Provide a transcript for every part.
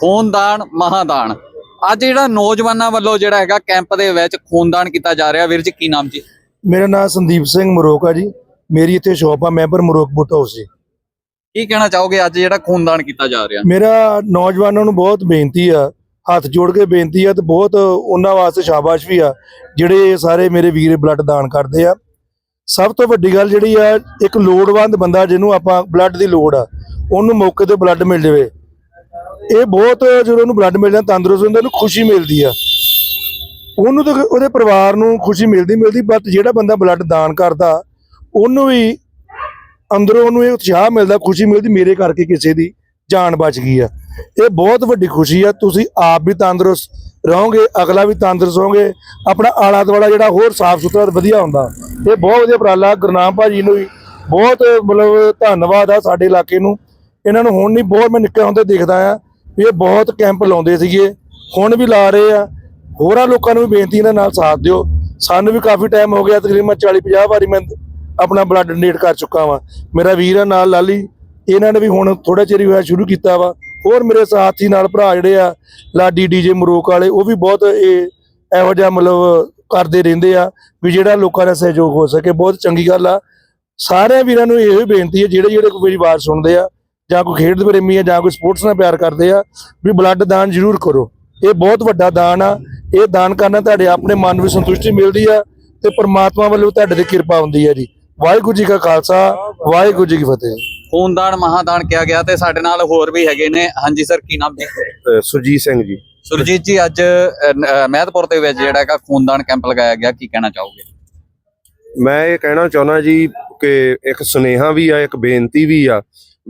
ਖੂਨਦਾਨ ਮਹਾਦਾਨ। ਅੱਜ ਜਿਹੜਾ ਨੌਜਵਾਨਾਂ ਵੱਲੋਂ ਜਿਹੜਾ ਹੈਗਾ ਕੈਂਪ ਦੇ ਵਿੱਚ ਖੂਨਦਾਨ ਕੀਤਾ ਜਾ ਰਿਹਾ। ਵੀਰ ਜੀ ਕੀ ਨਾਮ ਜੀ? ਮੇਰਾ ਨਾਮ ਸੰਦੀਪ ਸਿੰਘ ਮਰੋਕ ਜੀ। ਮੇਰੀ ਇੱਥੇ ਸ਼ਾਪ ਆ ਮੈਂਬਰ ਮਰੋਕ ਬੁੱਟ ਹਾਊਸ ਜੀ। ਕੀ ਕਹਿਣਾ ਚਾਹੋਗੇ? ਅੱਜ ਜਿਹੜਾ ਖੂਨਦਾਨ ਕੀਤਾ ਜਾ ਰਿਹਾ। ਮੇਰਾ ਨੌਜਵਾਨਾਂ ਨੂੰ ਬਹੁਤ ਬੇਨਤੀ ਆ ਹੱਥ ਜੋੜ ਕੇ ਬੇਨਤੀ ਆ ਤੇ ਬਹੁਤ ਉਹਨਾਂ ਵਾਸਤੇ ਸ਼ਾਬਾਸ਼ ਵੀ ਆ ਜਿਹੜੇ ਸਾਰੇ ਮੇਰੇ ਵੀਰ ਬਲੱਡ ਦਾਨ ਕਰਦੇ ਆ। ਸਭ ਤੋਂ ਵੱਡੀ ਗੱਲ ਜਿਹੜੀ ਆ ਇੱਕ ਲੋੜਵੰਦ ਬੰਦਾ ਜਿਹਨੂੰ ਆਪਾਂ ਬਲੱਡ ਦੀ ਲੋੜ ਆ ਉਹਨੂੰ ਮੌਕੇ ਤੇ ਬਲੱਡ ਮਿਲ ਜਾਵੇ। ਇਹ ਬਹੁਤ ਜਦੋਂ ਉਹਨੂੰ ਬਲੱਡ ਮਿਲਦਾ, ਤੰਦਰੁਸਤ ਹੁੰਦਾ, ਉਹਨੂੰ ਖੁਸ਼ੀ ਮਿਲਦੀ ਆ। ਉਹਨੂੰ ਤਾਂ ਉਹਦੇ ਪਰਿਵਾਰ ਨੂੰ ਖੁਸ਼ੀ ਮਿਲਦੀ ਮਿਲਦੀ ਬਟ ਜਿਹੜਾ ਬੰਦਾ ਬਲੱਡ ਦਾਨ ਕਰਦਾ, ਉਹਨੂੰ ਵੀ ਅੰਦਰੋਂ ਉਹਨੂੰ ਇਹ ਉਤਸ਼ਾਹ ਮਿਲਦਾ, ਖੁਸ਼ੀ ਮਿਲਦੀ, ਮੇਰੇ ਕਰਕੇ ਕਿਸੇ ਦੀ ਜਾਨ ਬਚ ਗਈ ਆ। ਇਹ ਬਹੁਤ ਵੱਡੀ ਖੁਸ਼ੀ ਆ, ਤੁਸੀਂ ਆਪ ਵੀ ਤੰਦਰੁਸਤ ਰਹੋਗੇ, ਅਗਲਾ ਵੀ ਤੰਦਰੁਸਤ ਹੋਗੇ ਆਪਣਾ ਆਲਾ ਦੁਆਲਾ ਜਿਹੜਾ ਹੋਰ ਸਾਫ਼ ਸੁਥਰਾ ਵਧੀਆ ਹੁੰਦਾ। ਇਹ ਬਹੁਤ ਵਧੀਆ ਉਪਰਾਲਾ ਗੁਰਨਾਮ ਭਾਜੀ ਨੂੰ ਵੀ ਬਹੁਤ ਮਤਲਬ ਧੰਨਵਾਦ ਆ ਸਾਡੇ ਇਲਾਕੇ ਨੂੰ। ਇਹਨਾਂ ਨੂੰ ਹੁਣ ਨਹੀਂ, ਬਹੁਤ ਮੈਂ ਨਿੱਕੇ ਹੁੰਦੇ ਦੇਖਦਾ ਆ। ਇਹ ਬਹੁਤ ਕੈਂਪ ਲਾਉਂਦੇ ਸੀਗੇ। ਹੁਣ ਵੀ ਲਾ ਰਹੇ ਆ। ਹੋਰਾਂ ਲੋਕਾਂ ਨੂੰ ਵੀ ਬੇਨਤੀ ਇਹਨਾਂ ਨਾਲ ਸਾਥ ਦਿਓ। ਸਾਨੂੰ ਵੀ ਕਾਫੀ ਟਾਈਮ ਹੋ ਗਿਆ, ਤਕਰੀਬਨ 40 50 ਵਾਰੀ ਮੈਂ ਆਪਣਾ ਬਲੱਡ ਡੋਨੇਟ ਕਰ ਚੁੱਕਾ ਵਾਂ। ਮੇਰਾ ਵੀਰ ਆ ਨਾਲ ਲਾਲੀ। ਇਹਨਾਂ ਨੇ ਵੀ ਹੁਣ ਥੋੜਾ ਚਿਰ ਹੋਇਆ ਸ਼ੁਰੂ ਕੀਤਾ ਵਾ। ਹੋਰ ਮੇਰੇ ਸਾਥੀ ਨਾਲ ਭਰਾ ਜਿਹੜੇ ਆ, ਲਾਡੀ ਡੀਜੇ ਮਰੋਕ ਵਾਲੇ, ਉਹ ਵੀ ਬਹੁਤ ਇਹ ਇਹੋ ਜਿਹਾ ਮਤਲਬ ਕਰਦੇ ਰਹਿੰਦੇ ਆ ਵੀ ਜਿਹੜਾ ਲੋਕਾਂ ਦਾ ਸਹਿਯੋਗ ਹੋ ਸਕੇ। ਬਹੁਤ ਚੰਗੀ ਗੱਲ ਆ। ਸਾਰਿਆਂ ਵੀਰਾਂ ਨੂੰ ਇਹੋ ਹੀ ਬੇਨਤੀ ਹੈ ਜਿਹੜੇ ਜਿਹੜੇ ਕੋਈ ਮੇਰੀ ਆਵਾਜ਼ ਸੁਣਦੇ ਆ ਜਾਂ ਕੋਈ ਖੇਡ ਦੇ ਪ੍ਰੇਮੀ ਆ ਜਾਂ ਕੋਈ ਸਪੋਰਟਸ ਨਾਲ ਪਿਆਰ ਕਰਦੇ ਆ ਵੀ ਬਲੱਡ ਦਾਨ ਜ਼ਰੂਰ ਕਰੋ। ਇਹ ਬਹੁਤ ਵੱਡਾ ਦਾਨ ਆ। ਇਹ ਦਾਨ ਕਰਨਾ ਤੁਹਾਡੇ ਆਪਣੇ ਮਨ ਨੂੰ ਵੀ ਸੰਤੁਸ਼ਟੀ ਮਿਲਦੀ ਆ ਤੇ ਪ੍ਰਮਾਤਮਾ ਵੱਲੋਂ ਤੁਹਾਡੇ ਤੇ ਕਿਰਪਾ ਹੁੰਦੀ ਹੈ ਜੀ। ਵਾਹਿਗੁਰੂ ਜੀ ਕਾ ਖਾਲਸਾ ਵਾਹਿਗੁਰੂ ਜੀ ਕੀ ਫਤਿਹ। ਖੂਨਦਾਨ ਮਹਾਦਾਨ ਕਿਹਾ ਗਿਆ ਤੇ ਸਾਡੇ ਨਾਲ ਹੋਰ ਵੀ ਹੈਗੇ ਨੇ। ਹਾਂਜੀ ਸਰ ਕੀ ਨਾਮ ਜੀ? ਸੁਰਜੀਤ ਸਿੰਘ ਜੀ। ਸੁਰਜੀਤ ਜੀ ਅੱਜ ਮਹਿਤਪੁਰ ਦੇ ਵਿੱਚ ਜਿਹੜਾ ਹੈਗਾ ਖੂਨਦਾਨ ਕੈਂਪ ਲਗਾਇਆ ਗਿਆ। ਕੀ ਕਹਿਣਾ ਚਾਹੋਗੇ? ਮੈਂ ਇਹ ਕਹਿਣਾ ਚਾਹੁੰਦਾ ਜੀ ਕਿ ਇੱਕ ਸੁਨੇਹਾ ਵੀ ਆ ਇੱਕ ਬੇਨਤੀ ਵੀ ਆ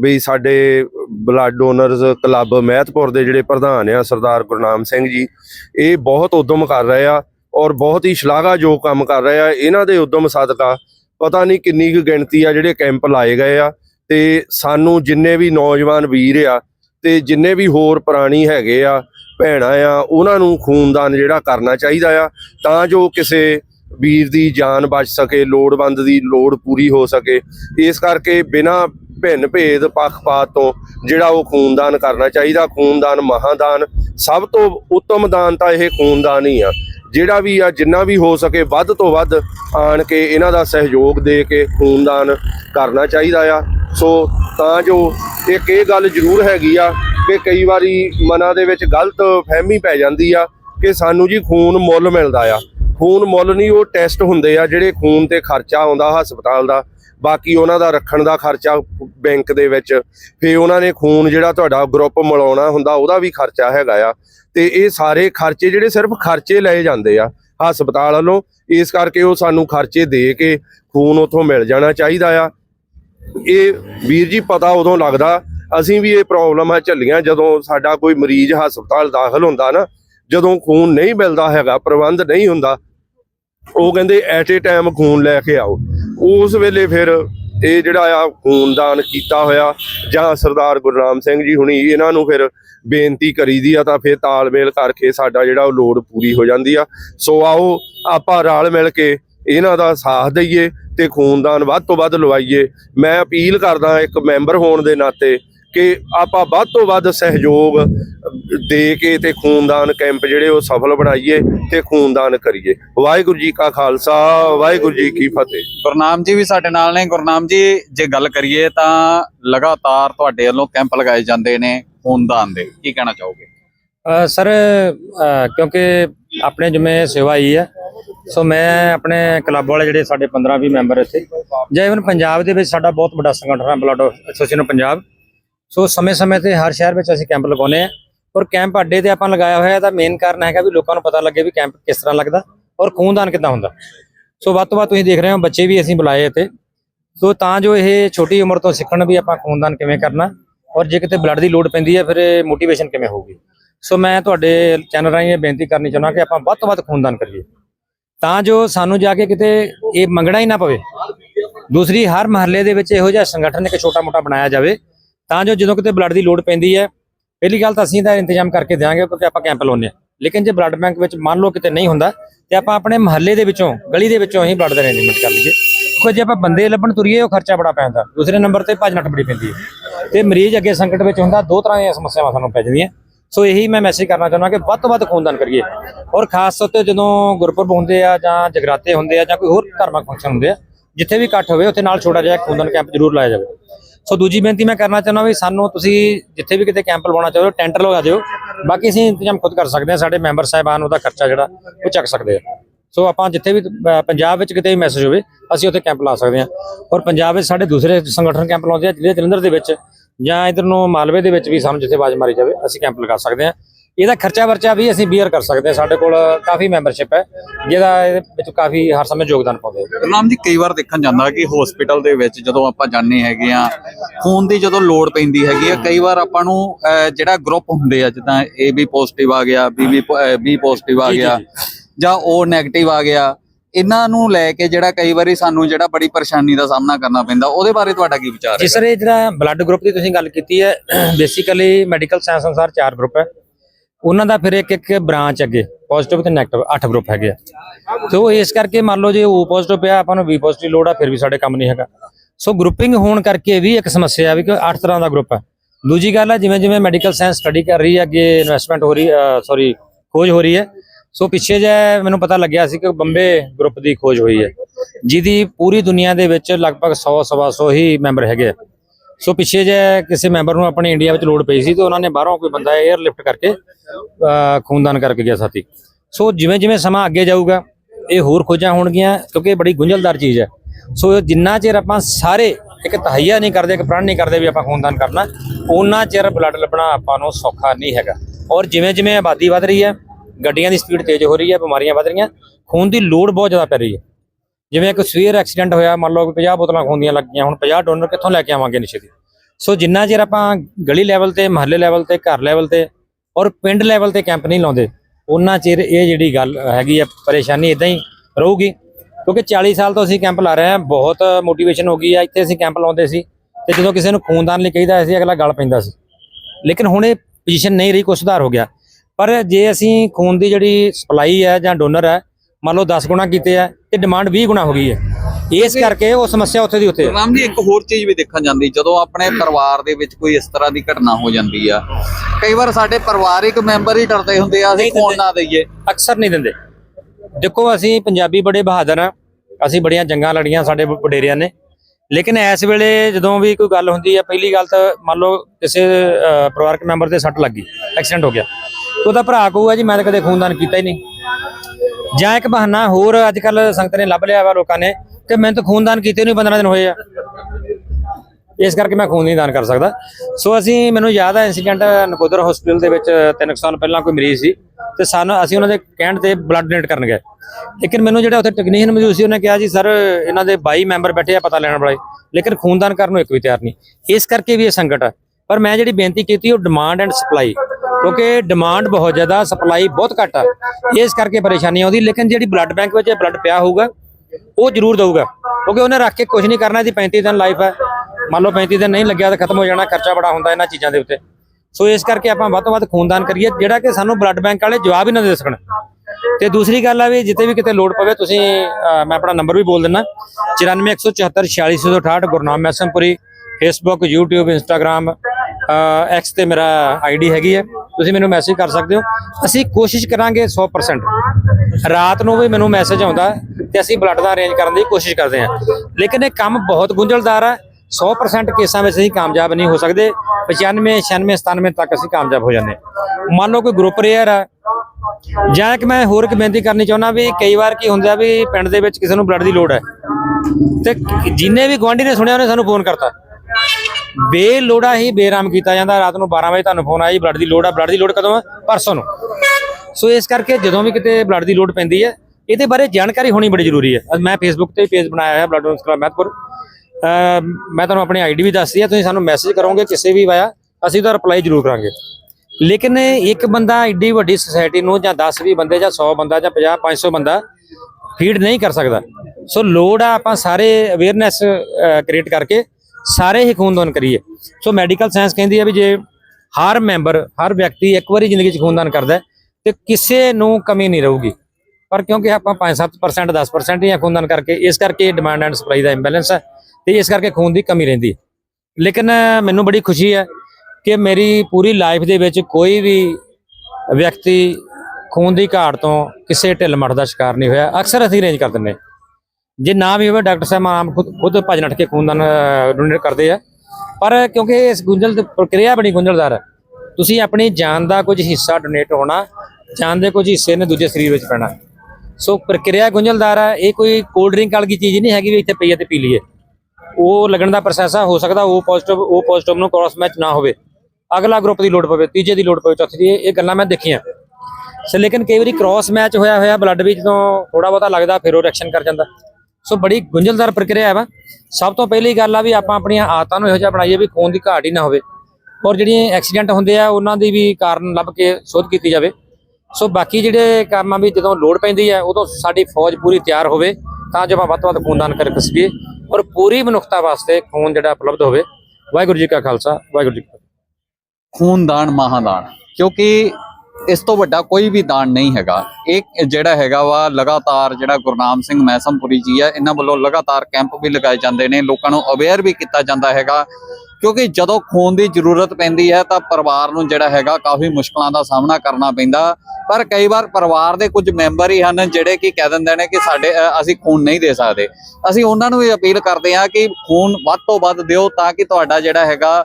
ਵੀ ਸਾਡੇ ਬਲੱਡ ਡੋਨਰਸ ਕਲੱਬ ਮਹਿਤਪੁਰ ਦੇ ਜਿਹੜੇ ਪ੍ਰਧਾਨ ਆ, ਸਰਦਾਰ ਗੁਰਨਾਮ ਸਿੰਘ ਜੀ, ਇਹ ਬਹੁਤ ਉਦਮ ਕਰ ਰਹੇ ਆ ਔਰ ਬਹੁਤ ਹੀ ਸ਼ਲਾਘਾਯੋਗ ਕੰਮ ਕਰ ਰਹੇ ਆ। ਇਹਨਾਂ ਦੇ ਉਦਮ ਸਦਕਾ ਪਤਾ ਨਹੀਂ ਕਿੰਨੀ ਕੁ ਗਿਣਤੀ ਆ ਜਿਹੜੇ ਕੈਂਪ ਲਾਏ ਗਏ ਆ ਤੇ ਸਾਨੂੰ ਜਿੰਨੇ ਵੀ ਨੌਜਵਾਨ ਵੀਰ ਆ ਤੇ ਜਿੰਨੇ ਵੀ ਹੋਰ ਪ੍ਰਾਣੀ ਹੈਗੇ ਆ, ਭੈਣਾਂ ਆ, ਉਹਨਾਂ ਨੂੰ ਖੂਨਦਾਨ ਜਿਹੜਾ ਕਰਨਾ ਚਾਹੀਦਾ ਆ ਤਾਂ ਜੋ ਕਿਸੇ ਵੀਰ ਦੀ ਜਾਨ ਬਚ ਸਕੇ, ਲੋੜਵੰਦ ਦੀ ਲੋੜ ਪੂਰੀ ਹੋ ਸਕੇ। ਇਸ ਕਰਕੇ ਬਿਨਾਂ ਭਿੰਨ ਭੇਦ ਪੱਖਪਾਤ ਤੋਂ ਜਿਹੜਾ ਉਹ ਖੂਨਦਾਨ ਕਰਨਾ ਚਾਹੀਦਾ, ਖੂਨਦਾਨ ਮਹਾਦਾਨ, ਸਭ ਤੋਂ ਉੱਤਮ ਦਾਨ ਤਾਂ ਇਹ ਖੂਨਦਾਨ ਹੀ ਆ। ਜਿਹੜਾ ਵੀ ਆ, ਜਿੰਨਾ ਵੀ ਹੋ ਸਕੇ ਵੱਧ ਤੋਂ ਵੱਧ ਆਣ ਕੇ ਇਹਨਾਂ ਦਾ ਸਹਿਯੋਗ ਦੇ ਕੇ ਖੂਨਦਾਨ ਕਰਨਾ ਚਾਹੀਦਾ ਆ। ਸੋ ਤਾਂ ਜੋ ਇੱਕ ਇਹ ਗੱਲ ਜ਼ਰੂਰ ਹੈਗੀ ਆ ਕਿ ਕਈ ਵਾਰੀ ਮਨਾਂ ਦੇ ਵਿੱਚ ਗਲਤ ਫਹਿਮੀ ਪੈ ਜਾਂਦੀ ਆ ਕਿ ਸਾਨੂੰ ਜੀ ਖੂਨ ਮੁੱਲ ਮਿਲਦਾ ਆ। ਖੂਨ ਮੁੱਲ ਨਹੀਂ, ਉਹ ਟੈਸਟ ਹੁੰਦੇ ਆ ਜਿਹੜੇ ਖੂਨ ਤੇ ਖਰਚਾ ਆਉਂਦਾ ਹਸਪਤਾਲ ਦਾ। ਬਾਕੀ ਉਹਨਾਂ ਦਾ ਰੱਖਣ ਦਾ ਖਰਚਾ ਬੈਂਕ ਦੇ ਵਿੱਚ ਫੇ ਉਹਨਾਂ ਨੇ ਖੂਨ ਜਿਹੜਾ ਤੁਹਾਡਾ ਗਰੁੱਪ ਮਿਲਾਉਣਾ ਹੁੰਦਾ, ਉਹਦਾ ਵੀ ਖਰਚਾ ਹੈਗਾ ਆ। ਤੇ ਇਹ ਸਾਰੇ ਖਰਚੇ ਜਿਹੜੇ ਸਿਰਫ ਖਰਚੇ ਲਏ ਜਾਂਦੇ ਆ ਹਸਪਤਾਲ ਵੱਲੋਂ, ਇਸ ਕਰਕੇ ਉਹ ਸਾਨੂੰ ਖਰਚੇ ਦੇ ਕੇ ਖੂਨ ਉਥੋਂ ਮਿਲ ਜਾਣਾ ਚਾਹੀਦਾ ਆ। ਇਹ ਵੀਰ ਜੀ ਪਤਾ ਉਦੋਂ ਲੱਗਦਾ, ਅਸੀਂ ਵੀ ਇਹ ਪ੍ਰੋਬਲਮ ਆ ਝੱਲੀਆਂ ਜਦੋਂ ਸਾਡਾ ਕੋਈ ਮਰੀਜ਼ ਹਸਪਤਾਲ ਦਾਖਲ ਹੁੰਦਾ ਨਾ, ਜਦੋਂ ਖੂਨ ਨਹੀਂ ਮਿਲਦਾ ਹੈਗਾ, ਪ੍ਰਬੰਧ ਨਹੀਂ ਹੁੰਦਾ, ਉਹ ਕਹਿੰਦੇ, ਐਟ ਏ ਟਾਈਮ ਖੂਨ ਲੈ ਕੇ ਆਓ। ਉਸ ਵੇਲੇ ਫਿਰ ਇਹ ਜਿਹੜਾ ਆ ਖੂਨਦਾਨ ਕੀਤਾ ਹੋਇਆ ਜਾਂ ਸਰਦਾਰ ਗੁਰਨਾਮ ਸਿੰਘ ਜੀ ਹੁਣੀ ਇਹਨਾਂ ਨੂੰ ਫਿਰ ਬੇਨਤੀ ਕਰੀਦੀ ਆ ਤਾਂ ਫਿਰ ਤਾਲਮੇਲ ਕਰਕੇ ਸਾਡਾ ਜਿਹੜਾ ਉਹ ਲੋੜ ਪੂਰੀ ਹੋ ਜਾਂਦੀ ਆ। ਸੋ ਆਓ, ਆਪਾਂ ਰਲ ਮਿਲ ਕੇ ਇਹਨਾਂ ਦਾ ਸਾਥ ਦਈਏ ਤੇ ਖੂਨਦਾਨ ਵੱਧ ਤੋਂ ਵੱਧ ਲਵਾਈਏ। ਮੈਂ ਅਪੀਲ ਕਰਦਾ ਇੱਕ ਮੈਂਬਰ ਹੋਣ ਦੇ ਨਾਤੇ ਕਿ ਆਪਾਂ ਵੱਧ ਤੋਂ ਵੱਧ ਸਹਿਯੋਗ ਦੇ ਕੇ ਤੇ ਖੂਨਦਾਨ ਕੈਂਪ ਜਿਹੜੇ ਉਹ ਸਫਲ ਬਣਾਈਏ ਤੇ ਖੂਨਦਾਨ ਕਰੀਏ। ਵਾਹਿਗੁਰੂ ਜੀ ਕਾ ਖਾਲਸਾ ਵਾਹਿਗੁਰੂ ਜੀ ਕੀ ਫਤਿਹ। ਗੁਰਨਾਮ ਜੀ ਵੀ ਸਾਡੇ ਨਾਲ ਨੇ। ਗੁਰਨਾਮ ਜੀ ਜੇ ਗੱਲ ਕਰੀਏ ਤਾਂ ਲਗਾਤਾਰ ਤੁਹਾਡੇ ਵੱਲੋਂ ਕੈਂਪ ਲਗਾਏ ਜਾਂਦੇ ਨੇ ਖੂਨਦਾਨ ਦੇ। ਕੀ ਕਹਿਣਾ ਚਾਹੋਗੇ? ਸਰ ਕਿਉਂਕਿ ਆਪਣੇ ਜਿਵੇਂ ਸੇਵਾ ਆਈ ਹੈ ਸੋ ਮੈਂ ਆਪਣੇ ਕਲੱਬ ਵਾਲੇ ਜਿਹੜੇ ਸਾਡੇ 15 20 ਮੈਂਬਰ ਇੱਥੇ ਜਾਂ ਇਵਨ ਪੰਜਾਬ ਦੇ ਵਿੱਚ ਸਾਡਾ ਬਹੁਤ ਵੱਡਾ ਸੰਗਠਨ ਹੈ ਬਲੱਡ ਐਸੋਸੀਏਸ਼ਨ ਪੰਜਾਬ। ਸੋ ਸਮੇਂ-ਸਮੇਂ ਤੇ ਹਰ ਸ਼ਹਿਰ ਵਿੱਚ ਅਸੀਂ ਕੈਂਪ ਲਗਾਉਂਦੇ ਆ ਔਰ ਕੈਂਪ ਅੱਡੇ ਤੇ ਆਪਾਂ ਲਗਾਇਆ ਹੋਇਆ ਇਹਦਾ ਮੇਨ ਕਾਰਨ ਹੈਗਾ ਵੀ ਲੋਕਾਂ ਨੂੰ ਪਤਾ ਲੱਗੇ ਵੀ ਕੈਂਪ ਕਿਸ ਤਰ੍ਹਾਂ ਲੱਗਦਾ ਔਰ ਖੂਨਦਾਨ ਕਿੱਦਾਂ ਹੁੰਦਾ। ਸੋ ਵੱਧ ਤੋਂ ਵੱਧ ਤੁਸੀਂ ਦੇਖ ਰਹੇ ਹੋ ਬੱਚੇ ਵੀ ਅਸੀਂ ਬੁਲਾਏ ਇੱਥੇ। ਸੋ ਤਾਂ ਜੋ ਇਹ ਛੋਟੀ ਉਮਰ ਤੋਂ ਸਿੱਖਣ ਵੀ ਆਪਾਂ ਖੂਨਦਾਨ ਕਿਵੇਂ ਕਰਨਾ ਔਰ ਜੇ ਕਿਤੇ ਬਲੱਡ ਦੀ ਲੋੜ ਪੈਂਦੀ ਹੈ ਫਿਰ ਮੋਟੀਵੇਸ਼ਨ ਕਿਵੇਂ ਹੋਊਗੀ। ਸੋ ਮੈਂ ਤੁਹਾਡੇ ਚੈਨਲ ਰਾਹੀਂ ਇਹ ਬੇਨਤੀ ਕਰਨੀ ਚਾਹੁੰਦਾ ਕਿ ਆਪਾਂ ਵੱਧ ਤੋਂ ਵੱਧ ਖੂਨਦਾਨ ਕਰੀਏ। ਤਾਂ ਜੋ ਸਾਨੂੰ ਜਾ ਕੇ ਕਿਤੇ ਇਹ ਮੰਗਣਾ ਹੀ ਨਾ ਪਵੇ। ਦੂਸਰੀ ਹਰ ਮਹੱਲੇ ਦੇ ਵਿੱਚ ਇਹੋ ਜਿਹਾ ਸੰਗਠਨ ਇੱਕ ਛੋਟਾ ਮੋਟਾ ਬਣਾਇਆ ਜਾਵੇ। ਤਾਂ ਜੋ ਜਦੋਂ ਕਿਤੇ ਬਲੱਡ ਦੀ ਲੋੜ ਪੈਂਦੀ ਹੈ ਪਹਿਲੀ ਗੱਲ ਤਾਂ ਅਸੀਂ ਦਾ ਇੰਤਜ਼ਾਮ ਕਰਕੇ ਦੇਵਾਂਗੇ ਕਿਉਂਕਿ ਆਪਾਂ ਕੈਂਪ ਲਾਉਂਦੇ ਹਾਂ। ਲੇਕਿਨ ਜੇ ਬਲੱਡ ਬੈਂਕ ਵਿੱਚ ਮੰਨ ਲਓ ਕਿਤੇ ਨਹੀਂ ਹੁੰਦਾ, ਤੇ ਆਪਾਂ ਆਪਣੇ ਮਹੱਲੇ ਦੇ ਵਿੱਚੋਂ, ਗਲੀ ਦੇ ਵਿੱਚੋਂ ਹੀ ਬਲੱਡ ਦਾ ਅਰੇਂਜਮੈਂਟ ਕਰ ਲਈਏ। ਕਿਉਂਕਿ ਜੇ ਆਪਾਂ ਬੰਦੇ ਲੱਭਣ ਤੁਰੀਏ, ਉਹ ਖਰਚਾ ਬੜਾ ਪੈਂਦਾ ਦੂਸਰੇ ਨੰਬਰ ਤੇ ਭੱਜ ਨੱਠ ਬੜੀ ਪੈਂਦੀ ਹੈ। ਤੇ ਮਰੀਜ਼ ਅੱਗੇ ਸੰਕਟ ਵਿੱਚ ਹੁੰਦਾ, ਦੋ ਤਰ੍ਹਾਂ ਦੀਆਂ ਸਮੱਸਿਆਵਾਂ ਸਾਨੂੰ ਪੈ ਜਾਂਦੀਆਂ। ਸੋ ਇਹੀ ਮੈਂ ਮੈਸੇਜ ਕਰਨਾ ਚਾਹੁੰਦਾ ਕਿ ਵੱਧ ਤੋਂ ਵੱਧ ਖੂਨਦਾਨ ਕਰੀਏ। ਔਰ ਖਾਸ ਤੌਰ ਤੇ ਜਦੋਂ ਗੁਰਪੁਰਬ ਹੁੰਦੇ ਆ ਜਾਂ ਜਗਰਾਤੇ ਹੁੰਦੇ ਆ ਜਾਂ ਕੋਈ ਹੋਰ ਧਾਰਮਿਕ ਫੰਕਸ਼ਨ ਹੁੰਦੇ ਆ, ਜਿੱਥੇ ਵੀ ਇਕੱਠ ਹੋਵੇ, ਉੱਥੇ ਨਾਲ ਛੋਟਾ ਜਿਹਾ ਖੂਨਦਾਨ ਕੈਂਪ ਜ਼ਰੂਰ ਲਾਇਆ ਜਾਵੇ। ਸੋ ਦੂਜੀ ਬੇਨਤੀ ਮੈਂ ਕਰਨਾ ਚਾਹੁੰਦਾ ਵੀ ਸਾਨੂੰ ਤੁਸੀਂ ਜਿੱਥੇ ਵੀ ਕਿਤੇ ਕੈਂਪ ਲਵਾਉਣਾ ਚਾਹੋ ਟੈਂਟ ਲਗਾ ਦਿਓ। ਬਾਕੀ ਅਸੀਂ ਇੰਤਜ਼ਾਮ ਖੁਦ ਕਰ ਸਕਦੇ ਹਾਂ, ਸਾਡੇ ਮੈਂਬਰ ਸਾਹਿਬਾਨ, ਉਹਦਾ ਖਰਚਾ ਜਿਹੜਾ, ਉਹ ਚੱਕ ਸਕਦੇ ਆ ਸੋ ਆਪਾਂ ਜਿੱਥੇ ਵੀ ਪੰਜਾਬ ਵਿੱਚ ਕਿਤੇ ਵੀ ਮੈਸੇਜ ਹੋਵੇ, ਅਸੀਂ ਉੱਥੇ ਕੈਂਪ ਲਾ ਸਕਦੇ ਹਾਂ। ਔਰ ਪੰਜਾਬ ਵਿੱਚ ਸਾਡੇ ਦੂਸਰੇ ਸੰਗਠਨ ਕੈਂਪ ਲਾਉਂਦੇ ਆ, ਜ਼ਿਲ੍ਹੇ ਜਲੰਧਰ ਦੇ ਵਿੱਚ ਜਾਂ ਇਧਰ ਨੂੰ ਮਾਲਵੇ ਦੇ ਵਿੱਚ ਵੀ ਸਾਨੂੰ ਜਿੱਥੇ ਆਵਾਜ਼ ਮਾਰੀ ਜਾਵੇ, ਅਸੀਂ ਕੈਂਪ ਲਗਾ ਸਕਦੇ ਹਾਂ। ਇਹਦਾ ਖਰਚਾ ਵਰਚਾ ਵੀ ਅਸੀਂ ਬੀਅਰ ਕਰ ਸਕਦੇ ਹਾਂ। ਸਾਡੇ ਕੋਲ ਕਾਫੀ ਮੈਂਬਰਸ਼ਿਪ ਹੈ। ਜਿਹਦਾ ਇਹਦੇ ਵਿੱਚ ਕਾਫੀ ਹਰ ਸਮੇਂ ਯੋਗਦਾਨ ਪਾਉਂਦੇ ਆ। ਗੁਰਨਾਮ ਜੀ ਕਈ ਵਾਰ ਦੇਖਣ ਜਾਂਦਾ ਕਿ ਹਸਪੀਟਲ ਦੇ ਵਿੱਚ ਜਦੋਂ ਆਪਾਂ ਜਾਂਦੇ ਹੈਗੇ ਆ ਖੂਨ ਦੀ ਜਦੋਂ ਲੋੜ ਪੈਂਦੀ ਹੈਗੀ ਆ ਕਈ ਵਾਰ ਆਪਾਂ ਨੂੰ ਅਹ, ਜਿਹੜਾ ਗਰੁੱਪ ਹੁੰਦੇ ਆ ਜਿੱਦਾਂ ਬੀ ਪੋਜ਼ਿਟਿਵ ਆ ਗਿਆ ਬੀ ਬੀ ਪੋਜ਼ਿਟਿਵ ਆ ਜੀ, ਜੀ, ਗਿਆ ਜੀ। O ਨੈਗੇਟਿਵ ਆ ਗਿਆ ਇਹਨਾਂ ਨੂੰ ਲੈ ਕੇ ਜਿਹੜਾ ਕਈ ਵਾਰੀ ਸਾਨੂੰ ਜਿਹੜਾ ਬੜੀ ਪਰੇਸ਼ਾਨੀ ਦਾ ਸਾਹਮਣਾ ਕਰਨਾ ਪੈਂਦਾ ਉਹਦੇ ਬਾਰੇ ਤੁਹਾਡਾ ਕੀ ਵਿਚਾਰ ਹੈ ਜਿਸ ਤਰ੍ਹਾਂ ਇਹ ਜਿਹੜਾ ਬਲੱਡ ਗਰੁੱਪ ਦੀ ਤੁਸੀਂ ਗੱਲ ਕੀਤੀ ਹੈ ਬੇਸਿਕਲੀ ਮੈਡੀਕਲ ਸਾਇੰਸ ਅਨੁਸਾਰ ਚਾਰ ਗਰੁੱਪ ਹੈ। ਉਹਨਾਂ ਦਾ ਫਿਰ ਇੱਕ ਇੱਕ ਬ੍ਰਾਂਚ ਅੱਗੇ ਪੋਜ਼ਿਟਿਵ ਤੇ ਨੈਗੇਟਿਵ ਅੱਠ ਗਰੁੱਪ ਹੈਗੇ ਆ। ਸੋ ਇਸ ਕਰਕੇ ਮੰਨ ਲਓ ਜੇ ਉਹ ਪੋਜ਼ਿਟਿਵ ਪਿਆ, ਆਪਾਂ ਨੂੰ ਵੀ ਪੋਜ਼ਿਟਿਵ ਲੋੜ ਆ, ਫਿਰ ਵੀ ਸਾਡੇ ਕੰਮ ਨਹੀਂ ਹੈਗਾ। ਸੋ ਗਰੁੱਪਿੰਗ ਹੋਣ ਕਰਕੇ ਵੀ ਇੱਕ ਸਮੱਸਿਆ ਵੀ ਕਿ ਅੱਠ ਤਰ੍ਹਾਂ ਦਾ ਗਰੁੱਪ ਹੈ ਦੂਜੀ ਗੱਲ ਹੈ ਜਿਵੇਂ ਜਿਵੇਂ ਮੈਡੀਕਲ ਸਾਇੰਸ ਸਟੱਡੀ ਕਰ ਰਹੀ ਹੈ ਅੱਗੇ ਇਨਵੈਸਟਮੈਂਟ ਹੋ ਰਹੀ ਸੌਰੀ ਖੋਜ ਹੋ ਰਹੀ ਹੈ। ਸੋ ਪਿੱਛੇ ਜੇ ਮੈਨੂੰ ਪਤਾ ਲੱਗਿਆ ਸੀ ਕਿ ਬੰਬੇ ਗਰੁੱਪ ਦੀ ਖੋਜ ਹੋਈ ਹੈ, ਜਿਹਦੀ ਪੂਰੀ ਦੁਨੀਆ ਦੇ ਵਿੱਚ ਲਗਭਗ 100 ਸਵਾ 100 ਹੀ ਮੈਂਬਰ ਹੈਗੇ ਆ। ਸੋ ਪਿੱਛੇ ਜੇ ਕਿਸੇ ਮੈਂਬਰ ਨੂੰ ਆਪਣੇ ਇੰਡੀਆ ਵਿੱਚ ਲੋੜ ਪਈ ਸੀ ਤੇ ਉਹਨਾਂ ਨੇ ਬਾਹਰੋਂ ਕੋਈ ਬੰਦਾ 에ਅਰ ਲਿਫਟ ਕਰਕੇ ਖੂਨਦਾਨ ਕਰਕੇ ਗਿਆ ਸਾਥੀ। ਸੋ ਜਿਵੇਂ ਜਿਵੇਂ ਸਮਾਂ ਅੱਗੇ ਜਾਊਗਾ, ਇਹ ਹੋਰ ਖੋਜਾਂ ਹੋਣਗੀਆਂ ਕਿਉਂਕਿ ਇਹ ਬੜੀ ਗੁੰਝਲਦਾਰ ਚੀਜ਼ ਹੈ। ਸੋ ਜਿੰਨਾ ਚਿਰ ਆਪਾਂ ਸਾਰੇ ਇੱਕ ਤਹਈਆ ਨਹੀਂ ਕਰਦੇ, ਇੱਕ ਪ੍ਰਣ ਨਹੀਂ ਕਰਦੇ ਵੀ ਆਪਾਂ ਖੂਨਦਾਨ ਕਰਨਾ ਉਹਨਾਂ ਚਿਰ ਬਲੱਡ ਲੱਭਣਾ ਆਪਾਂ ਨੂੰ ਸੌਖਾ ਨਹੀਂ ਹੈਗਾ। ਔਰ ਜਿਵੇਂ ਜਿਵੇਂ ਆਬਾਦੀ ਵਧ ਰਹੀ ਹੈ, ਗੱਡੀਆਂ ਦੀ ਸਪੀਡ ਤੇਜ਼ ਹੋ ਰਹੀ ਹੈ, ਬਿਮਾਰੀਆਂ ਵਧ ਰਹੀਆਂ, ਖੂਨ ਦੀ ਲੋੜ ਬਹੁਤ ਜ਼ਿਆਦਾ ਪੈ ਰਹੀ ਹੈ। ਜਿਵੇਂ ਇੱਕ ਸਵੇਰ ਐਕਸੀਡੈਂਟ ਹੋਇਆ, ਮੰਨ ਲਓ ਕਿ 50 ਬੋਤਲਾਂ ਖੂਨ ਦੀਆਂ ਲੱਗੀਆਂ, ਹੁਣ 50 ਡੋਨਰ ਕਿੱਥੋਂ ਲੈ ਕੇ ਆਵਾਂਗੇ ਨਸ਼ੇ ਦੀ? ਸੋ ਜਿੰਨਾ ਚਿਰ ਆਪਾਂ ਗਲੀ ਲੈਵਲ ਤੇ, ਮਹੱਲੇ ਲੈਵਲ ਤੇ, ਘਰ ਲੈਵਲ ਤੇ ਔਰ ਪਿੰਡ ਲੈਵਲ ਤੇ ਕੈਂਪ ਨਹੀਂ ਲਾਉਂਦੇ ਉਹਨਾਂ ਚਿਰ ਇਹ ਜਿਹੜੀ ਗੱਲ ਹੈਗੀ ਆ, ਪਰੇਸ਼ਾਨੀ ਇਦਾਂ ਹੀ ਰਹੂਗੀ। ਕਿਉਂਕਿ 40 ਸਾਲ ਤੋਂ ਅਸੀਂ ਕੈਂਪ ਲਾ ਰਹੇ ਹਾਂ, ਬਹੁਤ ਮੋਟੀਵੇਸ਼ਨ ਹੋ ਗਈ ਆ, ਇੱਥੇ ਅਸੀਂ ਕੈਂਪ ਲਾਉਂਦੇ ਸੀ ਤੇ ਜਦੋਂ ਕਿਸੇ ਨੂੰ ਖੂਨਦਾਨ ਲਈ ਕਹੀਦਾ ਸੀ ਅਗਲਾ ਗਲ ਪੈਂਦਾ ਸੀ। ਲੇਕਿਨ ਹੁਣ ਇਹ ਪੋਜੀਸ਼ਨ ਨਹੀਂ ਰਹੀ, ਕੁਛ ਸੁਧਾਰ ਹੋ ਗਿਆ। ਪਰ ਜੇ ਅਸੀਂ ਖੂਨ ਦੀ ਜਿਹੜੀ ਸਪਲਾਈ ਹੈ ਜਾਂ ਡੋਨਰ ਹੈ ਮੰਨ ਲਓ 10 ਗੁਣਾ ਕੀਤੇ ਆ ਤੇ ਡਿਮਾਂਡ 20 ਗੁਣਾ ਹੋ ਗਈ ਹੈ। ਇਸ ਕਰਕੇ ਉਹ ਸਮੱਸਿਆ ਉੱਥੇ ਦੀ ਉੱਥੇ ਹੈ ਗੁਰਨਾਮ ਜੀ ਇੱਕ ਹੋਰ ਚੀਜ਼ ਵੀ ਦੇਖਣ ਜਾਂਦੀ ਜਦੋਂ ਆਪਣੇ ਪਰਿਵਾਰ ਦੇ ਵਿੱਚ ਕੋਈ ਇਸ ਤਰ੍ਹਾਂ ਦੀ ਘਟਨਾ ਹੋ ਜਾਂਦੀ ਆ ਕਈ ਵਾਰ ਸਾਡੇ ਪਰਿਵਾਰਿਕ ਮੈਂਬਰ ਹੀ ਡਰਦੇ ਹੁੰਦੇ ਆ ਅਸੀਂ ਦਿੰਦੇ। ਨਾ ਦਈਏ। ਅਕਸਰ ਨਹੀਂ ਦਿੰਦੇ। ਦੇਖੋ ਅਸੀਂ ਪੰਜਾਬੀ ਬੜੇ ਬਹਾਦਰ ਆ। ਅਸੀਂ ਬੜੀਆਂ ਜੰਗਾਂ ਲੜੀਆਂ ਸਾਡੇ ਵਡੇਰਿਆਂ ਨੇ। ਲੇਕਿਨ ਇਸ ਵੇਲੇ ਜਦੋਂ ਵੀ ਕੋਈ ਗੱਲ ਹੁੰਦੀ ਹੈ ਪਹਿਲੀ ਗੱਲ ਤਾਂ ਮੰਨ ਲਓ ਕਿਸੇ ਪਰਿਵਾਰਕ ਮੈਂਬਰ ਦੇ ਸੱਟ ਲੱਗੀ ਐਕਸੀਡੈਂਟ ਹੋ ਗਿਆ। ਉਹਦਾ ਭਰਾ ਕਹੂਗਾ ਜੀ ਮੈਂ ਤਾਂ ਕਦੇ ਖੂਨਦਾਨ ਕੀਤਾ ਹੀ ਨਹੀਂ। ਜਾਂ ਇੱਕ ਬਹਾਨਾ ਹੋਰ ਅੱਜ ਕੱਲ ਸੰਗਤ ਨੇ ਲੱਭ ਲਿਆ ਵਾ ਲੋਕਾਂ ਨੇ ਕਿ ਮੈਂ ਖੂਨਦਾਨ ਕੀਤੇ ਨੂੰ 15 ਦਿਨ ਹੋਏ ਆ। ਇਸ ਕਰਕੇ ਮੈਂ ਖੂਨ ਨਹੀਂ ਦਾਨ ਕਰ ਸਕਦਾ। ਸੋ ਅਸੀਂ, ਮੈਨੂੰ ਯਾਦ ਆ ਇਨਸੀਡੈਂਟ ਨਕੋਦਰ ਹਸਪੀਟਲ ਦੇ ਵਿੱਚ ਤਿੰਨ ਕੁ ਸਾਲ ਪਹਿਲਾਂ ਕੋਈ ਮਰੀਜ਼ ਸੀ ਤੇ ਸਾਨੂੰ, ਅਸੀਂ ਉਹਨਾਂ ਦੇ ਕਹਿਣ ਤੇ ਬਲੱਡ ਡੋਨੇਟ ਕਰਨ ਗਏ। ਲੇਕਿਨ ਮੈਨੂੰ ਜਿਹੜਾ ਉੱਥੇ ਟੈਕਨੀਸ਼ੀਅਨ ਮੌਜੂਦ ਸੀ, ਉਹਨੇ ਕਿਹਾ ਜੀ, ਸਰ, ਇਹਨਾਂ ਦੇ 22 ਮੈਂਬਰ ਬੈਠੇ ਆ ਪਤਾ ਲੈਣ ਵਾਲੇ, ਲੇਕਿਨ ਖੂਨਦਾਨ ਕਰਨ ਨੂੰ ਇੱਕ ਵੀ ਤਿਆਰ ਨਹੀਂ। ਇਸ ਕਰਕੇ ਵੀ ਇਹ ਸੰਕਟ ਆ। ਪਰ ਮੈਂ ਜਿਹੜੀ ਬੇਨਤੀ ਕੀਤੀ, ਉਹ ਡਿਮਾਂਡ ਐਂਡ ਸਪਲਾਈ ਕਿਉਂਕਿ ਡਿਮਾਂਡ ਬਹੁਤ ਜ਼ਿਆਦਾ ਸਪਲਾਈ ਬਹੁਤ ਘੱਟ ਆ। ਇਸ ਕਰਕੇ ਪਰੇਸ਼ਾਨੀ ਆਉਂਦੀ, ਲੇਕਿਨ ਜਿਹੜੀ ਬਲੱਡ ਬੈਂਕ ਵਿੱਚ ਬਲੱਡ ਪਿਆ ਹੋਊਗਾ, ਉਹ ਜ਼ਰੂਰ ਦਊਗਾ। ਕਿਉਂਕਿ ਉਹਨੇ ਰੱਖ ਕੇ ਕੁਝ ਨਹੀਂ ਕਰਨਾ, ਇਹਦੀ 35 ਦਿਨ ਲਾਈਫ ਹੈ ਮੰਨ ਲਓ 35 ਦਿਨ ਨਹੀਂ ਲੱਗਿਆ ਤਾਂ ਖਤਮ ਹੋ ਜਾਣਾ, ਖਰਚਾ ਬੜਾ ਹੁੰਦਾ ਇਹਨਾਂ ਚੀਜ਼ਾਂ ਦੇ ਉੱਤੇ। ਸੋ ਇਸ ਕਰਕੇ ਆਪਾਂ ਵੱਧ ਤੋਂ ਵੱਧ ਖੂਨਦਾਨ ਕਰੀਏ, ਜਿਹੜਾ ਕਿ ਸਾਨੂੰ ਬਲੱਡ ਬੈਂਕ ਵਾਲੇ ਜਵਾਬ ਹੀ ਨਾ ਦੇ ਸਕਣ। ਤੇ ਦੂਸਰੀ ਗੱਲ ਆ ਵੀ ਜਿੱਥੇ ਵੀ ਕਿਤੇ ਲੋੜ ਪਵੇ, ਤੁਸੀਂ ਮੈਂ ਆਪਣਾ ਨੰਬਰ ਵੀ ਬੋਲ ਦਿੰਨਾ 9417446668 Gurnam Maisampuri Facebook YouTube, Instagram X ਤੇ ਮੇਰਾ ਆਈਡੀ ਹੈਗੀ ਹੈ ਤੁਸੀਂ ਮੈਨੂੰ ਮੈਸੇਜ ਕਰ ਸਕਦੇ ਹੋ। ਅਸੀਂ ਕੋਸ਼ਿਸ਼ ਕਰਾਂਗੇ 100% ਰਾਤ ਨੂੰ ਵੀ ਮੈਨੂੰ ਮੈਸੇਜ ਆਉਂਦਾ ਤੇ ਅਸੀਂ ਬਲੱਡ ਦਾ ਅਰੇਂਜ ਕਰਨ ਦੀ ਕੋਸ਼ਿਸ਼ ਕਰਦੇ ਹਾਂ। ਲੇਕਿਨ ਇਹ ਕੰਮ ਬਹੁਤ ਗੁੰਝਲਦਾਰ ਹੈ। 100% ਕੇਸਾਂ ਵਿੱਚ ਅਸੀਂ ਕਾਮਯਾਬ ਨਹੀਂ ਹੋ ਸਕਦੇ। 95 96 97 ਤੱਕ ਅਸੀਂ ਕਾਮਯਾਬ ਹੋ ਜਾਂਦੇ ਹਾਂ। ਮੰਨ ਲਓ ਕੋਈ ਗਰੁੱਪ ਰੇਅਰ ਆ ਜਾਂ ਇੱਕ ਮੈਂ ਹੋਰ ਇੱਕ ਬੇਨਤੀ ਕਰਨੀ ਚਾਹੁੰਦਾ ਵੀ ਕਈ ਵਾਰ ਕੀ ਹੁੰਦਾ ਵੀ ਪਿੰਡ ਦੇ ਵਿੱਚ ਕਿਸੇ ਨੂੰ ਬਲੱਡ ਦੀ ਲੋੜ ਹੈ। ਤੇ ਜਿੰਨੇ ਵੀ ਗੁਆਂਢੀ ਨੇ ਸੁਣਿਆ ਉਹਨੇ ਸਾਨੂੰ ਫੋਨ ਕਰਤਾ। ਬੇ ਬੇਲੋੜਾ ਹੀ ਬੇਰਾਮ ਕੀਤਾ ਜਾਂਦਾ। ਰਾਤ ਨੂੰ 12 ਵਜੇ ਤੁਹਾਨੂੰ ਫੋਨ ਆਇਆ ਜੀ ਬਲੱਡ ਦੀ ਲੋੜ ਆ। ਬਲੱਡ ਦੀ ਲੋੜ ਕਦੋਂ ਆ? ਪਰਸੋਂ ਨੂੰ। ਸੋ ਇਸ ਕਰਕੇ ਜਦੋਂ ਵੀ ਕਿਤੇ ਬਲੱਡ ਦੀ ਲੋੜ ਪੈਂਦੀ ਹੈ, ਇਹਦੇ ਬਾਰੇ ਜਾਣਕਾਰੀ ਹੋਣੀ ਬੜੀ ਜ਼ਰੂਰੀ ਹੈ। ਮੈਂ ਫੇਸਬੁੱਕ ਤੇ ਪੇਜ ਬਣਾਇਆ ਹੋਇਆ ਬਲੱਡ ਡੋਨਰਸ ਕਲੱਬ ਮਹਿਤਪੁਰ ਮੈਂ ਤੁਹਾਨੂੰ ਆਪਣੀ ਆਈਡੀ ਵੀ ਦੱਸਦੀ ਹੈ ਤੁਸੀਂ ਸਾਨੂੰ ਮੈਸੇਜ ਕਰੋਗੇ ਕਿਸੇ ਵੀ ਵਾਇਆ, ਅਸੀਂ ਤਾਂ ਰਿਪਲਾਈ ਜ਼ਰੂਰ ਕਰਾਂਗੇ। ਲੇਕਿਨ ਇੱਕ ਬੰਦਾ ਏਡੀ ਵੱਡੀ ਸੁਸਾਇਟੀ ਨੂੰ ਜਾਂ 10 20 ਬੰਦੇ ਜਾਂ 100 ਬੰਦਾ ਜਾਂ 50 500 ਬੰਦਾ ਫੀਡ ਨਹੀਂ ਕਰ ਸਕਦਾ। ਸੋ ਲੋੜ ਆ ਆਪਾਂ ਸਾਰੇ ਅਵੇਅਰਨੈਸ ਕ੍ਰੀਏਟ ਕਰਕੇ ਸਾਰੇ ਹੀ ਖੂਨਦਾਨ ਕਰੀਏ। ਸੋ ਮੈਡੀਕਲ ਸਾਇੰਸ ਕਹਿੰਦੀ ਹੈ ਵੀ ਜੇ ਹਰ ਮੈਂਬਰ ਹਰ ਵਿਅਕਤੀ ਇੱਕ ਵਾਰੀ ਜ਼ਿੰਦਗੀ 'ਚ ਖੂਨਦਾਨ ਕਰਦਾ ਹੈ, ਤੇ ਕਿਸੇ ਨੂੰ ਕਮੀ ਨਹੀਂ ਰਹੂਗੀ। ਪਰ ਕਿਉਂਕਿ ਆਪਾਂ 5-7% 10% ਹੀ ਖੂਨਦਾਨ ਕਰਕੇ ਇਸ ਕਰਕੇ ਡਿਮਾਂਡ ਐਂਡ ਸਪਲਾਈ ਦਾ ਇੰਬੈਲੈਂਸ ਹੈ ਤੇ ਇਸ ਕਰਕੇ ਖੂਨ ਦੀ ਕਮੀ ਰਹਿੰਦੀ ਹੈ। ਲੇਕਿਨ ਮੈਨੂੰ ਬੜੀ ਖੁਸ਼ੀ ਹੈ ਕਿ ਮੇਰੀ ਪੂਰੀ ਲਾਈਫ ਦੇ ਵਿੱਚ ਕੋਈ ਵੀ ਵਿਅਕਤੀ ਖੂਨ ਦੀ ਘਾਟ ਤੋਂ ਕਿਸੇ ਢਿੱਲ ਮੱਠ ਦਾ ਸ਼ਿਕਾਰ ਨਹੀਂ ਹੋਇਆ। ਅਕਸਰ ਅਸੀਂ ਅਰੇਂਜ ਕਰ ਦਿੰਦੇ ਜੇ ਨਾ ਵੀ ਹੋਵੇ, ਡਾਕਟਰ ਸਾਹਿਬ ਆਮ ਖੁਦ ਖੁਦ ਭੱਜ ਨੱਠ ਕੇ ਖੂਨਦਾਨ ਡੋਨੇਟ ਕਰਦੇ ਆ। ਪਰ ਕਿਉਂਕਿ ਇਸ ਗੁੰਝਲ ਪ੍ਰਕਿਰਿਆ ਬੜੀ ਗੁੰਝਲਦਾਰ ਹੈ। ਤੁਸੀਂ ਆਪਣੀ ਜਾਨ ਦਾ ਕੁਝ ਹਿੱਸਾ ਡੋਨੇਟ ਹੋਣਾ, ਜਾਨ ਦੇ ਕੁਝ ਹਿੱਸੇ ਨੇ ਦੂਜੇ ਸਰੀਰ ਵਿੱਚ ਪੈਣਾ। ਸੋ ਪ੍ਰਕਿਰਿਆ ਗੁੰਝਲਦਾਰ ਹੈ ਇਹ ਕੋਈ ਕੋਲਡ ਡਰਿੰਕ ਵਾਲੀ ਚੀਜ਼ ਨਹੀਂ ਹੈਗੀ ਵੀ ਇੱਥੇ ਪਈਏ ਤੇ ਪੀ ਲਈਏ। ਉਹ ਲੱਗਣ ਦਾ ਪ੍ਰੋਸੈਸ ਆ, ਹੋ ਸਕਦਾ ਉਹ ਪੋਜ਼ਿਟਿਵ ਉਹ ਪੋਜ਼ਿਟਿਵ ਨੂੰ ਕ੍ਰਾਸ ਮੈਚ ਨਾ ਹੋਵੇ। ਅਗਲਾ ਗਰੁੱਪ ਦੀ ਲੋੜ ਪਵੇ, ਤੀਜੇ ਦੀ ਲੋੜ ਪਵੇ, ਚੌਥੀ ਦੀ। ਇਹ ਇਹ ਗੱਲਾਂ ਮੈਂ ਦੇਖੀਆਂ। ਸੋ ਲੇਕਿਨ ਕਈ ਵਾਰੀ ਕ੍ਰਾਸ ਮੈਚ ਹੋਇਆ ਹੋਇਆ ਬਲੱਡ ਵਿੱਚ ਤੋਂ ਥੋੜਾ ਬਹੁਤਾ ਲੱਗਦਾ, ਫਿਰ ਉਹ ਰਿਐਕਸ਼ਨ ਕਰ ਜਾਂਦਾ। ਸੋ ਬੜੀ ਗੁੰਝਲਦਾਰ ਪ੍ਰਕਿਰਿਆ ਵਾ। ਸਭ ਤੋਂ ਪਹਿਲੀ ਗੱਲ ਆ ਵੀ ਆਪਾਂ ਆਪਣੀਆਂ ਆਦਤਾਂ ਨੂੰ ਇਹੋ ਜਿਹਾ ਬਣਾਈਏ ਵੀ ਖੂਨ ਦੀ ਘਾਟ ਹੀ ਨਾ ਹੋਵੇ। ਔਰ ਜਿਹੜੀਆਂ ਐਕਸੀਡੈਂਟ ਹੁੰਦੇ ਆ, ਉਹਨਾਂ ਦੀ ਵੀ ਕਾਰਨ ਲੱਭ ਕੇ ਸ਼ੋਧ ਕੀਤੀ ਜਾਵੇ। ਸੋ ਬਾਕੀ ਜਿਹੜੇ ਕੰਮਾਂ ਵੀ ਜਦੋਂ ਲੋੜ ਪੈਂਦੀ ਹੈ ਉਦੋਂ ਸਾਡੀ ਫੌਜ ਪੂਰੀ ਤਿਆਰ ਹੋਵੇ, ਤਾਂ ਜੋ ਆਪਾਂ ਵੱਧ ਤੋਂ ਵੱਧ ਖੂਨਦਾਨ ਕਰ ਸਕੀਏ। ਔਰ ਪੂਰੀ ਮਨੁੱਖਤਾ ਵਾਸਤੇ ਖੂਨ ਜਿਹੜਾ ਉਪਲਬਧ ਹੋਵੇ। ਵਾਹਿਗੁਰੂ ਜੀ ਕਾ ਖਾਲਸਾ, ਵਾਹਿਗੁਰੂ ਜੀ ਕੀ ਫਤਿਹ। ਖੂਨਦਾਨ, ਮਹਾਦਾਨ। ਕਿਉਂਕਿ ਇਸ ਤੋਂ ਵੱਡਾ ਕੋਈ ਵੀ ਦਾਨ ਨਹੀਂ ਹੈਗਾ। ਇਹ ਜਿਹੜਾ ਹੈਗਾ ਵਾ, ਲਗਾਤਾਰ ਜਿਹੜਾ ਗੁਰਨਾਮ ਸਿੰਘ ਮੈਸਮਪੁਰੀ ਜੀ ਆ, ਇਹਨਾਂ ਵੱਲੋਂ ਲਗਾਤਾਰ ਕੈਂਪ ਵੀ ਲਗਾਏ ਜਾਂਦੇ ਨੇ, ਲੋਕਾਂ ਨੂੰ ਅਵੇਅਰ ਵੀ ਕੀਤਾ ਜਾਂਦਾ ਹੈਗਾ। ਕਿਉਂਕਿ ਜਦੋਂ ਖੂਨ ਦੀ ਜ਼ਰੂਰਤ ਪੈਂਦੀ ਹੈ ਤਾਂ ਪਰਿਵਾਰ ਨੂੰ ਜਿਹੜਾ ਹੈਗਾ ਕਾਫੀ ਮੁਸ਼ਕਲਾਂ ਦਾ ਸਾਹਮਣਾ ਕਰਨਾ ਪੈਂਦਾ। ਪਰ ਕਈ ਵਾਰ ਪਰਿਵਾਰ ਦੇ ਕੁਝ ਮੈਂਬਰ ਹੀ ਹਨ ਜਿਹੜੇ ਕਿ ਕਹਿ ਦਿੰਦੇ ਨੇ ਕਿ ਸਾਡੇ ਅਸੀਂ ਖੂਨ ਨਹੀਂ ਦੇ ਸਕਦੇ। ਅਸੀਂ ਉਹਨਾਂ ਨੂੰ ਵੀ ਅਪੀਲ ਕਰਦੇ ਹਾਂ ਕਿ ਖੂਨ ਵੱਧ ਤੋਂ ਵੱਧ ਦਿਓ ਤਾਂ ਕਿ ਤੁਹਾਡਾ ਜਿਹੜਾ ਹੈਗਾ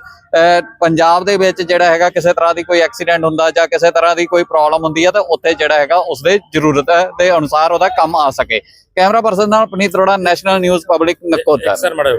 ਪੰਜਾਬ ਦੇ ਵਿੱਚ ਜਿਹੜਾ ਹੈਗਾ ਕਿਸੇ ਤਰ੍ਹਾਂ ਦੀ ਕੋਈ ਐਕਸੀਡੈਂਟ ਹੁੰਦਾ ਜਾਂ ਕਿਸੇ ਤਰ੍ਹਾਂ ਦੀ ਕੋਈ ਪ੍ਰੋਬਲਮ ਹੁੰਦੀ ਹੈ ਤਾਂ ਉੱਥੇ ਜਿਹੜਾ ਹੈਗਾ ਉਸਦੇ ਜ਼ਰੂਰਤ ਦੇ ਅਨੁਸਾਰ ਉਹਦਾ ਕੰਮ ਆ ਸਕੇ। ਕੈਮਰਾ ਪਰਸਨ ਨਾਲ Puneet Arora, national news public Nakodar. Sir, ਮੜੋ